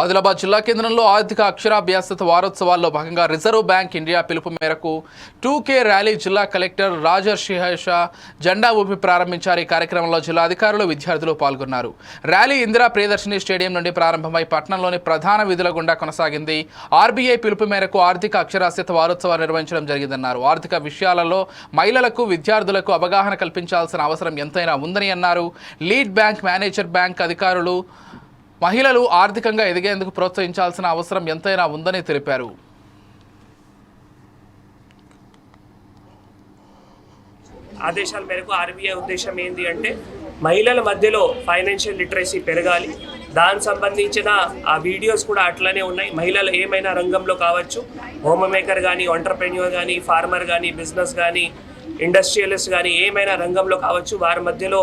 ఆదిలాబాద్ జిల్లా కేంద్రంలో ఆర్థిక అక్షరాభ్యాసత వారోత్సవాల్లో భాగంగా రిజర్వ్ బ్యాంక్ ఇండియా పిలుపు మేరకు టూకే ర్యాలీ జిల్లా కలెక్టర్ రాజర్షిహ జెండా ఊపి ప్రారంభించారు. ఈ కార్యక్రమంలో జిల్లా అధికారులు విద్యార్థులు పాల్గొన్నారు. ర్యాలీ ఇందిరా ప్రియదర్శిని స్టేడియం నుండి ప్రారంభమై పట్టణంలోని ప్రధాన విధుల గుండా కొనసాగింది. ఆర్బీఐ పిలుపు మేరకు ఆర్థిక అక్షరాస్యత వారోత్సవాలు నిర్వహించడం జరిగిందన్నారు. ఆర్థిక విషయాలలో మహిళలకు విద్యార్థులకు అవగాహన కల్పించాల్సిన అవసరం ఎంతైనా ఉందని అన్నారు. లీడ్ బ్యాంక్ మేనేజర్ బ్యాంక్ అధికారులు మహిళలు ఆర్థికంగా ఎదిగేందుకు ప్రోత్సహించాల్సిన అవసరం ఎంతైనా ఉందని తెలిపారు. ఆదేశాల మేరకు ఆర్బీఐ ఉద్దేశం ఏంటి అంటే మహిళల మధ్యలో ఫైనాన్షియల్ లిటరసీ పెరగాలి. దానికి సంబంధించిన ఆ వీడియోస్ కూడా అట్లనే ఉన్నాయి. మహిళలు ఏమైనా రంగంలో కావచ్చు హోమ్ మేకర్ కానీ ఎంటర్ప్రెన్యూర్ కానీ ఫార్మర్ కానీ బిజినెస్ కానీ ఇండస్ట్రియలిస్ట్ కానీ ఏమైనా రంగంలో కావచ్చు వారి మధ్యలో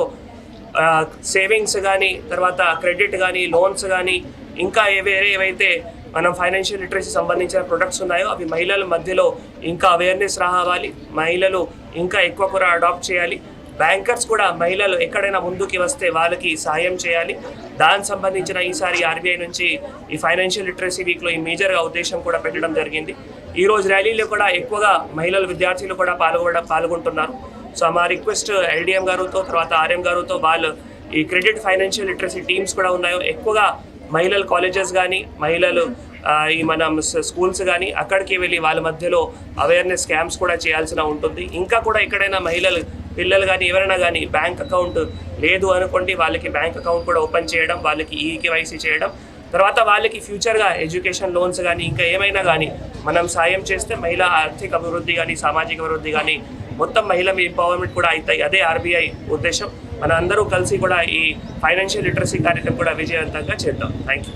సేవింగ్స్ కానీ తర్వాత క్రెడిట్ కానీ లోన్స్ కానీ ఇంకా వేరే ఏవైతే మనం ఫైనాన్షియల్ లిటరసీ సంబంధించిన ప్రొడక్ట్స్ ఉన్నాయో అవి మహిళల మధ్యలో ఇంకా అవేర్నెస్ రావాలి. మహిళలు ఇంకా ఎక్కువ కూడా అడాప్ట్ చేయాలి. బ్యాంకర్స్ కూడా మహిళలు ఎక్కడైనా ముందుకి వస్తే వాళ్ళకి సాయం చేయాలి. దానికి సంబంధించిన ఈసారి ఆర్బీఐ నుంచి ఈ ఫైనాన్షియల్ లిటరసీ వీక్లో ఈ మేజర్గా ఉద్దేశం కూడా పెట్టడం జరిగింది. ఈరోజు ర్యాలీలో కూడా ఎక్కువగా మహిళలు విద్యార్థులు కూడా పాల్గొనడం పాల్గొంటున్నారు. సో మా రిక్వెస్ట్ ఎల్డిఎం గారుతో తర్వాత ఆర్ఎం గారుతో వాళ్ళు ఈ క్రెడిట్ ఫైనాన్షియల్ లిటరసీ టీమ్స్ కూడా ఉన్నాయో. ఎక్కువగా మహిళలు కాలేజెస్ కానీ మహిళలు ఈ మనం స్కూల్స్ కానీ అక్కడికి వెళ్ళి వాళ్ళ మధ్యలో అవేర్నెస్ క్యాంప్స్ కూడా చేయాల్సిన ఉంటుంది. ఇంకా కూడా ఎక్కడైనా మహిళలు పిల్లలు కానీ ఎవరైనా కానీ బ్యాంక్ అకౌంట్ లేదు అనుకోండి వాళ్ళకి బ్యాంక్ అకౌంట్ కూడా ఓపెన్ చేయడం వాళ్ళకి ఈ కేవైసీ చేయడం తర్వాత వాళ్ళకి ఫ్యూచర్గా ఎడ్యుకేషన్ లోన్స్ కానీ ఇంకా ఏమైనా కానీ మనం సాయం చేస్తే మహిళా ఆర్థిక అభివృద్ధి కానీ సామాజిక అభివృద్ధి కానీ మొత్తం మహిళ ఎంపవర్మెంట్ కూడా అవుతాయి. అదే ఆర్బీఐ ఉద్దేశం. మన అందరూ కలిసి కూడా ఈ ఫైనాన్షియల్ లిటరసీ కార్యక్రమం కూడా విజయవంతంగా చేద్దాం. థ్యాంక్ యూ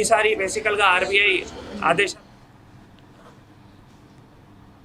ఈసారి బేసికల్గా ఆర్బీఐ ఆదేశం